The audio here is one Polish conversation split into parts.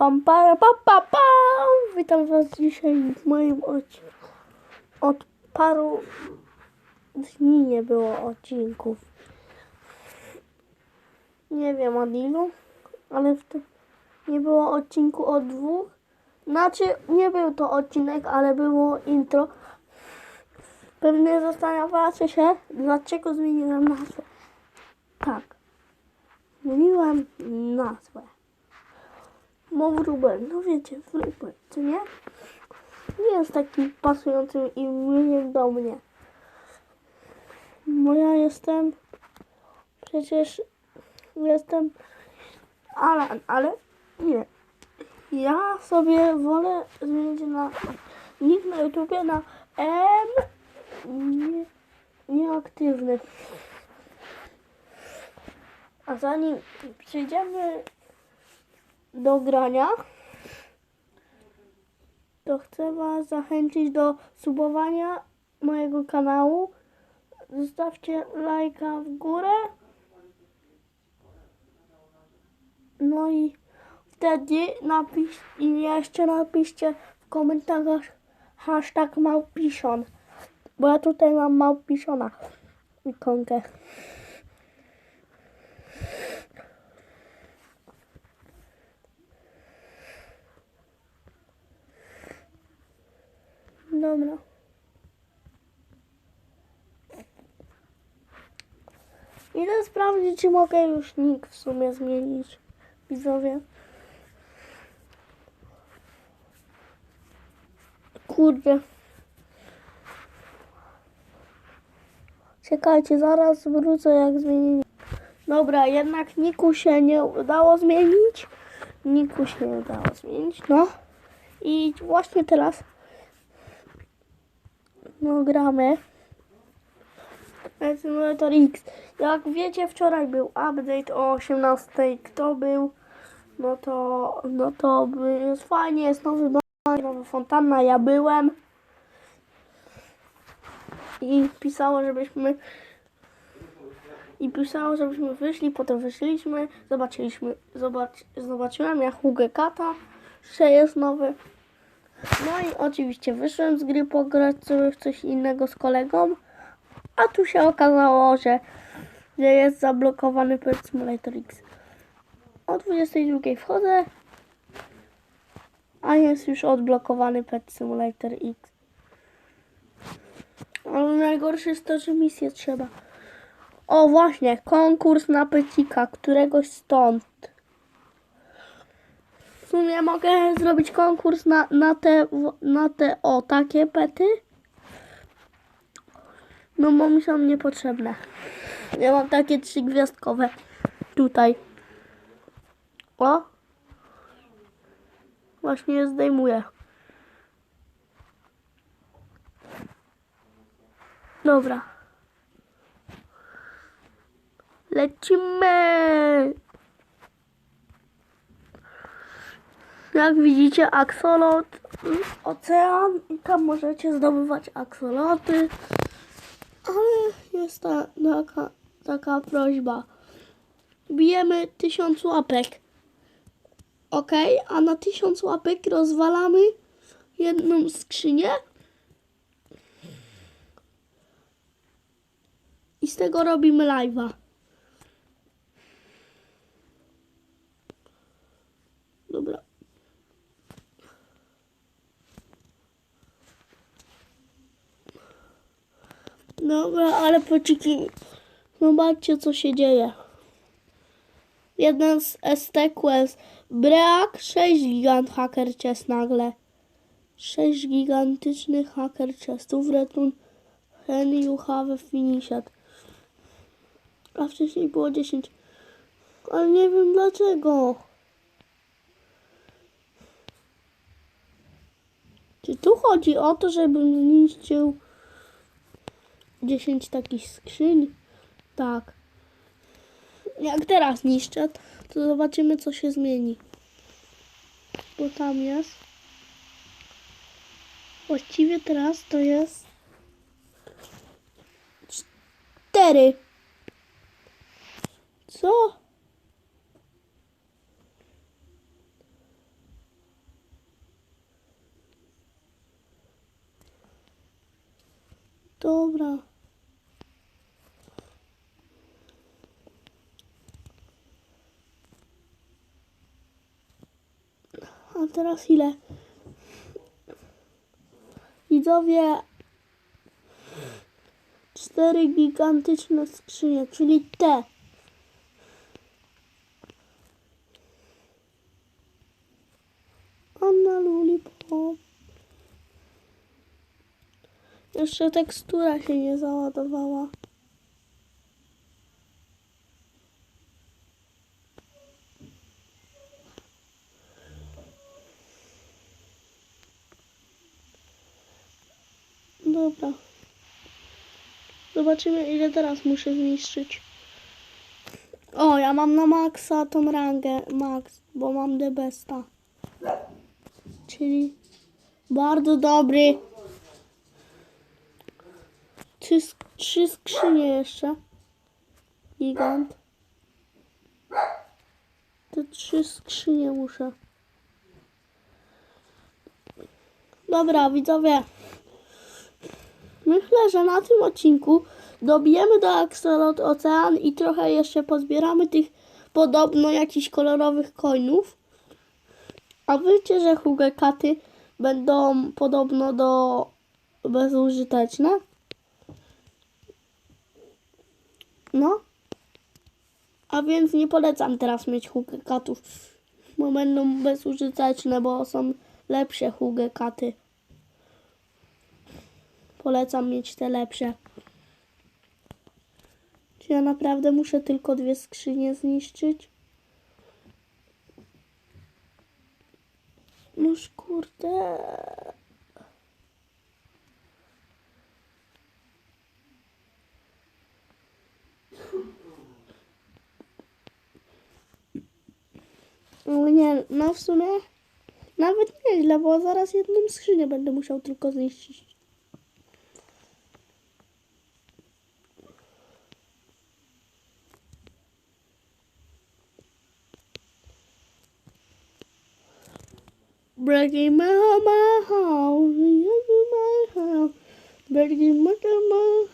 Pam, para, pa, pa, pa. Witam Was dzisiaj w moim odcinku. Od paru dni nie było odcinków. Nie wiem od ilu, ale w tym nie było odcinku od dwóch. Znaczy, nie był to odcinek, ale było intro. Pewnie zastanawiacie się, dlaczego zmieniłem nazwę. Tak, zmieniłem nazwę. Bo wróbel, no wiecie, wróbel, co nie? Nie jest takim pasującym imieniem do mnie. Bo ja jestem, przecież jestem Alan, ale nie. Ja sobie wolę zmienić na nick na YouTubie na M nie, nieaktywny. A zanim przejdziemy do grania, to chcę Was zachęcić do subowania mojego kanału. Zostawcie lajka w górę. No i wtedy napisz i jeszcze napiszcie w komentarzach hashtag małpiszon. Bo ja tutaj mam małpiszona ikonkę. Dobra. Idę sprawdzić, czy mogę już nick w sumie zmienić. Widzowie. Kurde. Czekajcie, zaraz wrócę jak zmienić. Dobra, jednak niku się nie udało zmienić. Niku się nie udało zmienić, no. I właśnie teraz no gramy. Simulator X. Jak wiecie, wczoraj był update o 18. Kto był? No to, no to jest fajnie, jest nowy bank, nowa fontanna. Ja byłem. I pisało, żebyśmy i pisało, żebyśmy wyszli, potem wyszliśmy, zobaczyliśmy, zobacz, zobaczyłem jak Hugę Kata, że jest nowy. No i oczywiście wyszłem z gry pograć sobie w coś innego z kolegą, a tu się okazało, że, jest zablokowany Pet Simulator X. O 22 wchodzę, a jest już odblokowany Pet Simulator X. Ale najgorsze jest to, że misję trzeba. O właśnie, konkurs na pecika, któregoś stąd. W sumie mogę zrobić konkurs na, na, te, na te o takie pety. No bo mi są niepotrzebne. Ja mam takie trzy gwiazdkowe tutaj. O. Właśnie je zdejmuję. Dobra. Lecimy! Jak widzicie, aksolot, ocean i tam możecie zdobywać aksoloty. Ale jest ta, taka, taka prośba. Bijemy tysiąc łapek. Ok, a na tysiąc łapek rozwalamy jedną skrzynię. I z tego robimy live'a. Dobra. Dobra, ale pociki. Zobaczcie, co się dzieje. Jeden z ST Quest. Brak 6 gigant hacker chest nagle. 6 gigantycznych hacker chestów. Return Hen you have finished. A wcześniej było 10. Ale nie wiem dlaczego. Czy tu chodzi o to, żebym zniszczył 10 takich skrzyń. Tak. Jak teraz niszczę, to zobaczymy co się zmieni. Bo tam jest. Właściwie teraz to jest 4. Co? Dobra. A teraz ile? Widzowie, cztery gigantyczne skrzynie, czyli te. Anna Lulipop. Jeszcze tekstura się nie załadowała. Dobra. Zobaczymy ile teraz muszę zniszczyć. O, ja mam na maksa tą rangę max, bo mam the besta. Czyli bardzo dobry. Trzy, trzy skrzynie jeszcze. Gigant. Te trzy skrzynie muszę. Dobra, widzowie. Myślę, że na tym odcinku dobijemy do Axolot Ocean i trochę jeszcze pozbieramy tych podobno jakichś kolorowych coinów. A wiecie, że hugekaty będą podobno do bezużyteczne? No. A więc nie polecam teraz mieć hugekatów, bo będą bezużyteczne, bo są lepsze hugekaty. Polecam mieć te lepsze. Ja naprawdę muszę tylko dwie skrzynie zniszczyć? Noż kurde. No nie, no w sumie nawet nieźle, bo zaraz jedną skrzynię będę musiał tylko zniszczyć. Breaking my my house, breaking my house, breaking my my.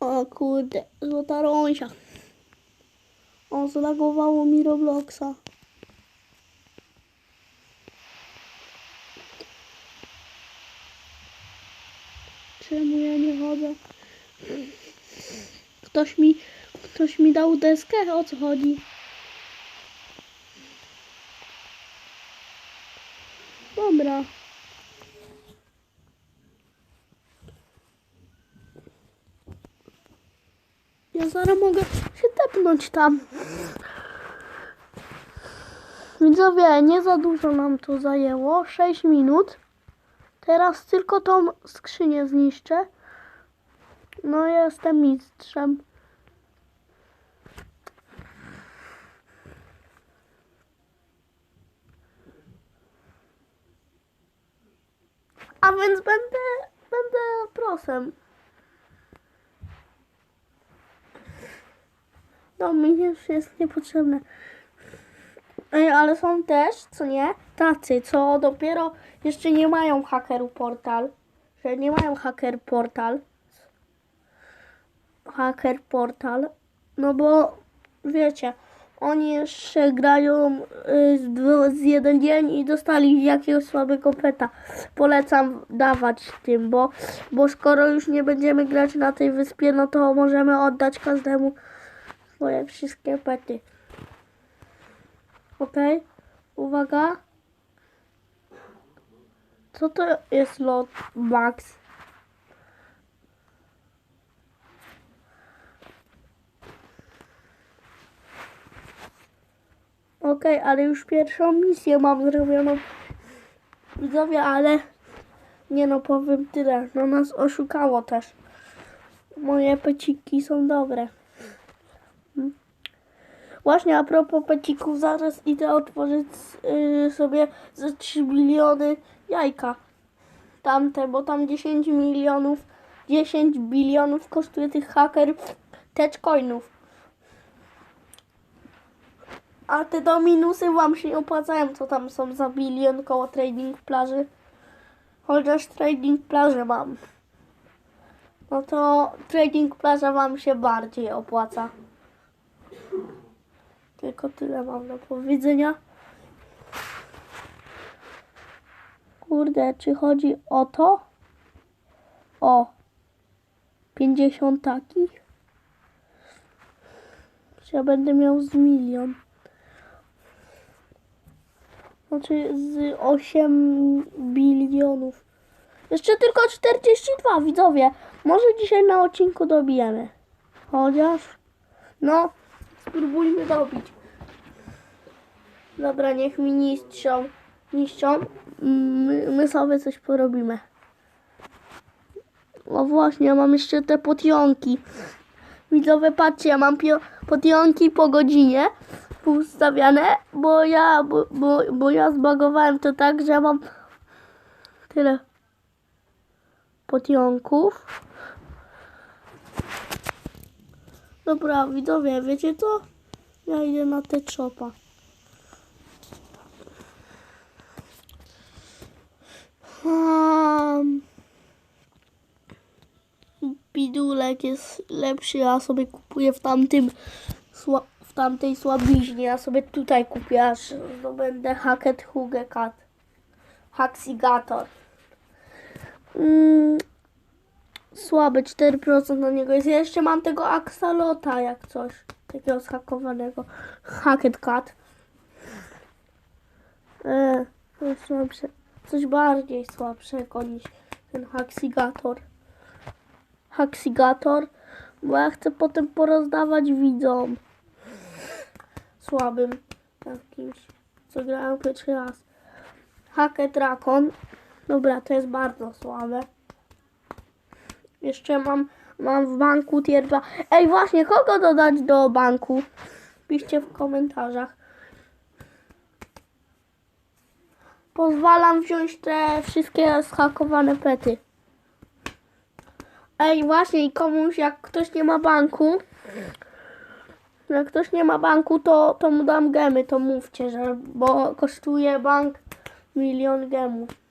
O kurde, złota rąsia. O, zlagowało mi Robloxa. Czemu ja nie chodzę? Ktoś mi, ktoś mi dał deskę? O co chodzi? Dobra. Ja zaraz mogę się tepnąć tam. Widzowie, nie za dużo nam to zajęło. 6 minut. Teraz tylko tą skrzynię zniszczę. No, jestem mistrzem. A więc będę, będę prosem. No, mi już jest niepotrzebne. Ale są też, co nie, tacy, co dopiero jeszcze nie mają hakeru portal. Że nie mają haker portal. Haker portal. No bo wiecie, oni jeszcze grają y, z, z jeden dzień i dostali jakiegoś słabego peta. Polecam dawać tym, bo, bo skoro już nie będziemy grać na tej wyspie, no to możemy oddać każdemu swoje wszystkie pety. Okej? Uwaga. Co to jest lot Max? Okej, ale już pierwszą misję mam zrobioną. Widzowie, ale nie no, powiem tyle. No nas oszukało też. Moje peciki są dobre. Właśnie a propos pecików, zaraz idę otworzyć yy, sobie za 3 biliony jajka. Tamte, bo tam 10 milionów, 10 bilionów kosztuje tych haker coinów. A te dominusy wam się nie opłacają, co tam są za bilion koło trading plaży. Chociaż trading plażę mam. No to trading plaża wam się bardziej opłaca. Tylko tyle mam do powiedzenia. Kurde, czy chodzi o to? O. 50 takich? Ja będę miał z milion? Znaczy z 8 bilionów. Jeszcze tylko 42 widzowie. Może dzisiaj na odcinku dobijemy. Chociaż. No, spróbujmy dobić. Dobra, niech mi niszczą. Niszczą. My, my sobie coś porobimy. O właśnie, ja mam jeszcze te potionki. Widzowie, patrzcie, ja mam potionki po godzinie ustawiane, bo ja, bo, bo, bo ja zbagowałem to tak, że ja mam tyle potionków. Dobra, widzowie, wiecie co? Ja idę na te chopa. Um, bidulek jest lepszy, ja sobie kupuję w tamtym w tamtej słabiźnie. Ja sobie tutaj kupię, aż zdobędę Hacket Hugekat. Haxigator. Mm, słabe 4% na niego jest. Ja jeszcze mam tego Axalota jak coś. Takiego zhakowanego. Hacket Cat. E, to jest słabsze. Coś bardziej słabszego niż ten Haxigator. Haxigator. Bo ja chcę potem porozdawać widzom słabym jakimś, co grałem pierwszy raz. Hacket Drakon. Dobra, to jest bardzo słabe. Jeszcze mam, mam w banku tier 2. Ej, właśnie, kogo dodać do banku? Piszcie w komentarzach. Pozwalam wziąć te wszystkie schakowane pety. Ej, właśnie, komuś, jak ktoś nie ma banku, jak ktoś nie ma banku, to, to mu dam gemy, to mówcie, że bo kosztuje bank milion gemów.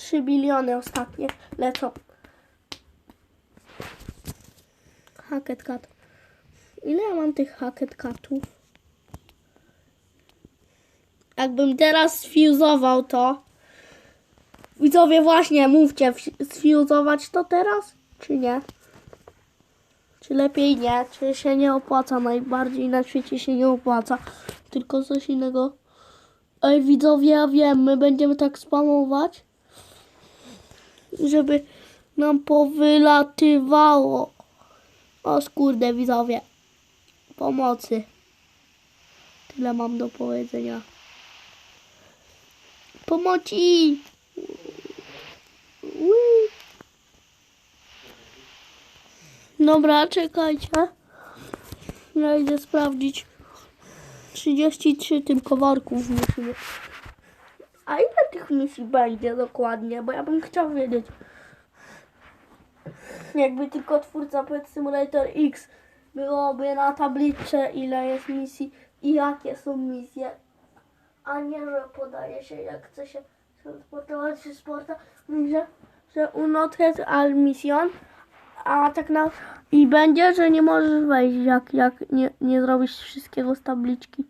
Trzy biliony ostatnie lecą. Hacket cat. Ile ja mam tych hacket catów? Jakbym teraz sfuzował to. Widzowie, właśnie, mówcie, sfuzować to teraz, czy nie? Czy lepiej nie? Czy się nie opłaca? Najbardziej na świecie się nie opłaca. Tylko coś innego. Ej, widzowie, ja wiem, my będziemy tak spamować, żeby nam powylatywało. O skurde, widzowie. Pomocy. Tyle mam do powiedzenia. Pomocy! Ui. Dobra, czekajcie. Ja idę sprawdzić. 33 tylko worków musimy. A ile tych misji będzie dokładnie? Bo ja bym chciał wiedzieć. Jakby tylko twórca Pet Simulator X byłoby na tabliczce ile jest misji i jakie są misje. A nie, że podaje się jak chce się transportować czy sporta, że, że unotet al mission, a tak na i będzie, że nie możesz wejść jak, jak nie, nie zrobisz wszystkiego z tabliczki.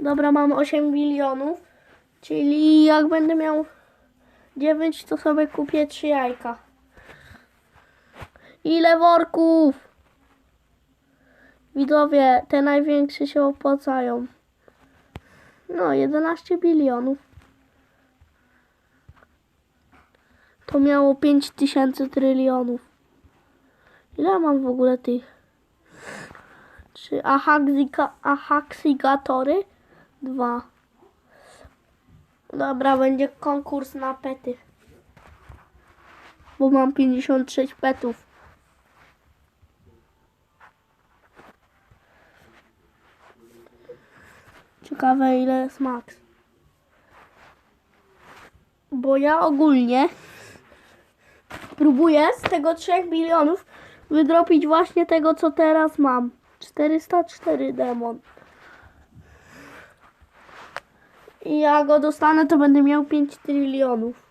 Dobra, mam 8 milionów, czyli jak będę miał 9, to sobie kupię 3 jajka. Ile worków? Widzowie, te największe się opłacają. No, 11 bilionów. To miało 5000 trylionów. Ile mam w ogóle tych? Ahaxika- ahaxigatory? Dwa. Dobra, będzie konkurs na pety. Bo mam 56 petów. Ciekawe ile jest max. Bo ja ogólnie spróbuję z tego 3 milionów wydropić właśnie tego, co teraz mam. 404 demon. I ja go dostanę, to będę miał 5 trylionów.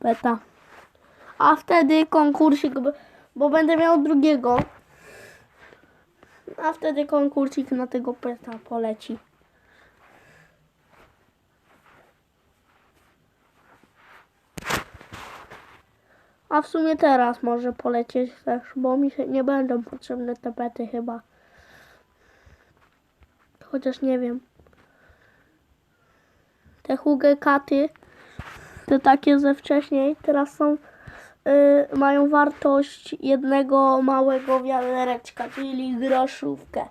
Beta. A wtedy konkursik, bo- bo będę miał drugiego. A wtedy konkursik na tego peta poleci. A w sumie teraz może polecieć też, bo mi się nie będą potrzebne te pety chyba. Chociaż nie wiem. Te hugekaty, te takie ze wcześniej, teraz są, y, mają wartość jednego małego wiadereczka, czyli groszówkę.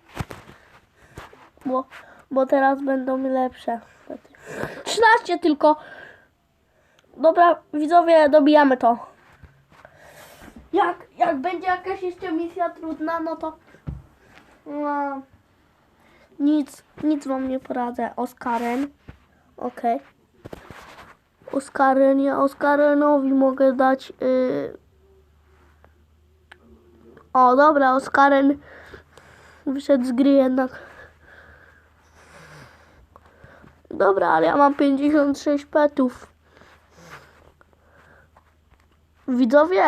Bo, bo teraz będą lepsze. pety. 13 tylko. Dobra, widzowie, dobijamy to. Jak, jak będzie jakaś jeszcze misja trudna, no to... No, nic, nic wam nie poradzę. Oskaren. Okej. Oskaren, ja Oskarenowi mogę dać... Yy... O, dobra, Oskaren wyszedł z gry jednak. Dobra, ale ja mam 56 petów. Widzowie?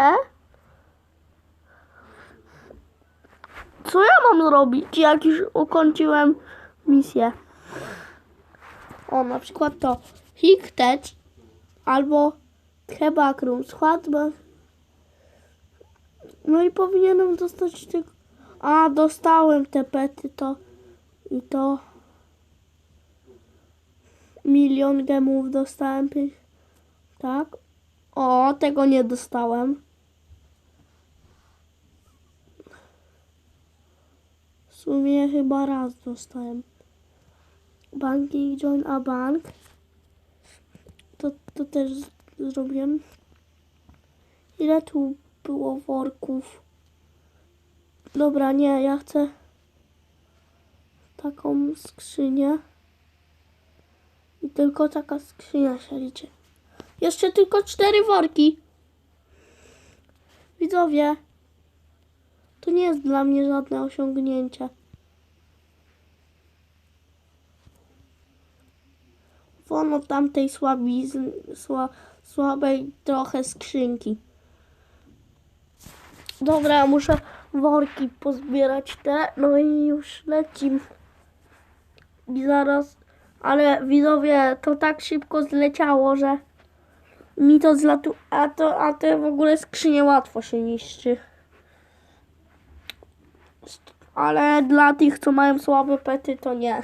Co ja mam zrobić, jak już ukończyłem misję? O, na przykład to Hiktet albo Hebakrum, Schwadba. No i powinienem dostać tylko... A, dostałem te pety, to... I to... Milion gemów dostałem. Tak. O, tego nie dostałem. W sumie chyba raz dostałem. Banking join a bank. To, to też zrobiłem. Ile tu było worków? Dobra, nie, ja chcę taką skrzynię. I tylko taka skrzynia się liczy. Jeszcze tylko cztery worki. Widzowie, to nie jest dla mnie żadne osiągnięcie. Od tamtej słabizn, sła, słabej trochę skrzynki. Dobra, muszę worki pozbierać te, no i już lecim. I zaraz, ale widzowie, to tak szybko zleciało, że mi to zlatu, a to, a te w ogóle skrzynie łatwo się niszczy. Ale dla tych, co mają słabe pety, to nie.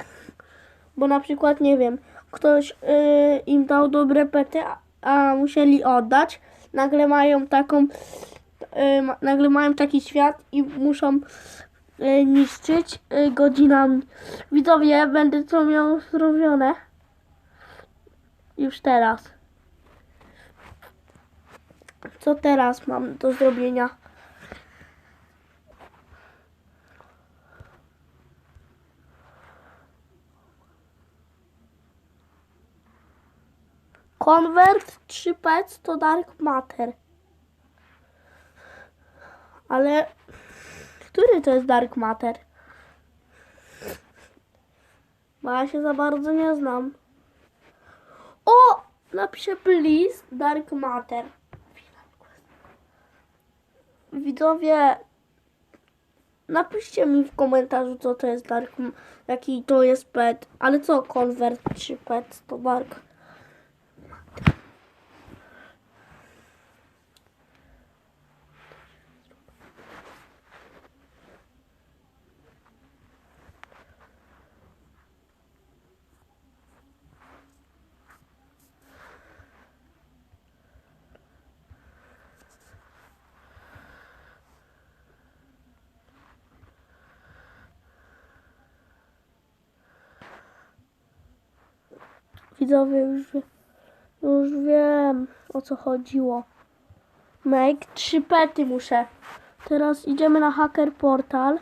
Bo na przykład, nie wiem, ktoś yy, im dał dobre pety, a, musieli oddać. Nagle mają taką, ma- nagle mają taki świat i muszą yy, niszczyć yy, godzinami. Widzowie, będę to miał zrobione. Już teraz. Co teraz mam do zrobienia? Convert 3 pets to Dark Matter. Ale który to jest Dark Matter? Bo ja się za bardzo nie znam. O! Napiszę please Dark Matter. Widzowie, napiszcie mi w komentarzu, co to jest Dark, jaki to jest pet. Ale co Convert 3 pet to Dark? Widzowie, już, wie- już wiem o co chodziło. Make trzy pety muszę. Teraz idziemy na Hacker Portal.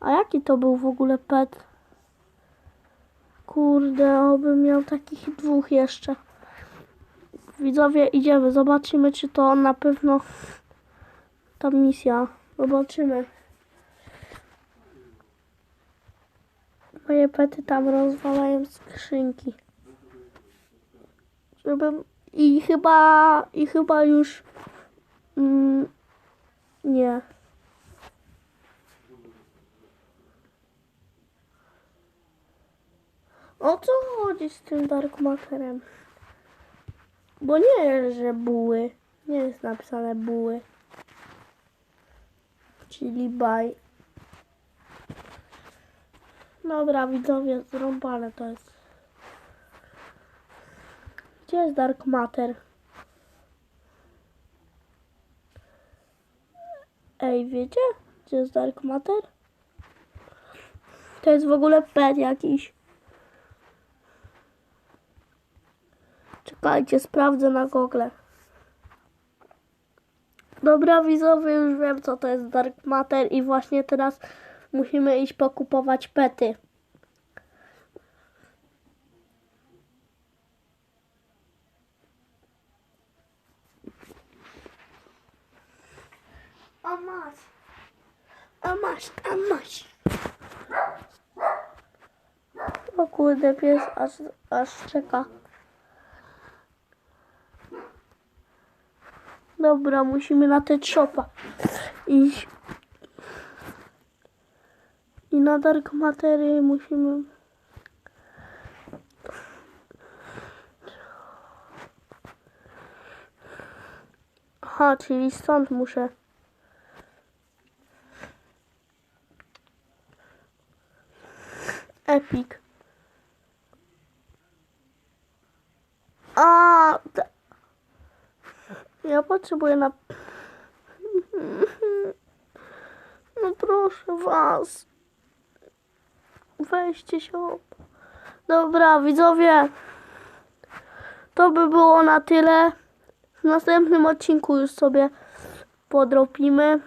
A jaki to był w ogóle pet? Kurde, obym miał takich dwóch jeszcze. widzowie, idziemy. Zobaczymy, czy to na pewno ta misja. Zobaczymy. Moje pety tam rozwalają skrzynki. Żebym... I chyba... I chyba już... Mm, nie. O co chodzi z tym Dark Makerem? Bo nie że buły. Nie jest napisane buły. Czyli baj. Dobra, widzowie, zrąbane to jest. Gdzie jest Dark Matter? Ej, wiecie? Gdzie jest Dark Matter? To jest w ogóle pet jakiś. Czekajcie, sprawdzę na Google. Dobra, widzowie, już wiem co to jest Dark Matter i właśnie teraz musimy iść pokupować pety. Masz. A masz, a masz. O kurde, pies aż, aż czeka. Dobra, musimy na te shopa iść. I na Dark Matery musimy... Aha, czyli stąd muszę. Epic. A, ja potrzebuję na. No proszę was. Weźcie się. op. Dobra, widzowie. To by było na tyle. W następnym odcinku już sobie podropimy.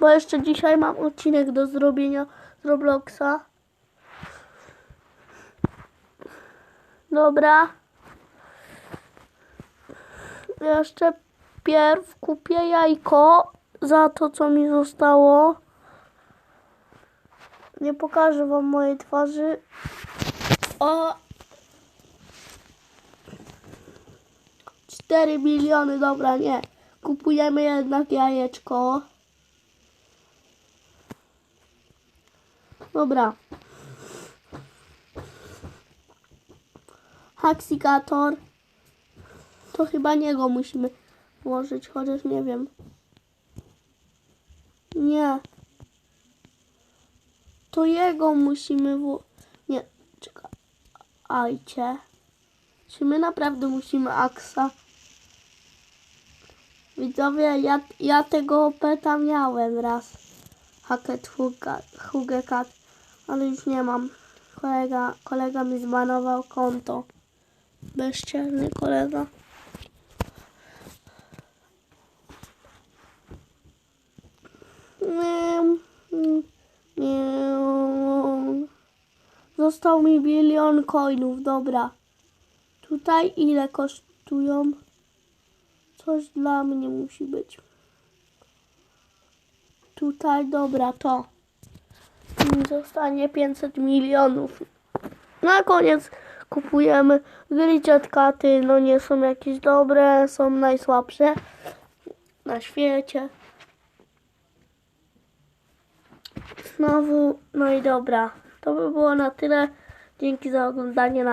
Bo jeszcze dzisiaj mam odcinek do zrobienia z Robloxa. Dobra. Jeszcze pierw kupię jajko za to, co mi zostało. Nie pokażę wam mojej twarzy. O! 4 miliony, dobra, nie. Kupujemy jednak jajeczko. Dobra. Haksikator. To chyba niego musimy włożyć, chociaż nie wiem. Nie. To jego musimy wło... Nie, czekajcie. Czy my naprawdę musimy aksa? Widzowie, ja, ja tego peta miałem raz. Hacket Hugekat, ale już nie mam. Kolega, kolega mi zbanował konto. Bezczelny kolega. Nie, nie. Został mi bilion coinów, dobra. Tutaj ile kosztują? Coś dla mnie musi być. Tutaj, dobra, to. Mi Zostanie 500 milionów. Na koniec kupujemy Glitchet Katy. No nie są jakieś dobre, są najsłabsze na świecie. Znowu, no i dobra. To by było na tyle. Dzięki za oglądanie.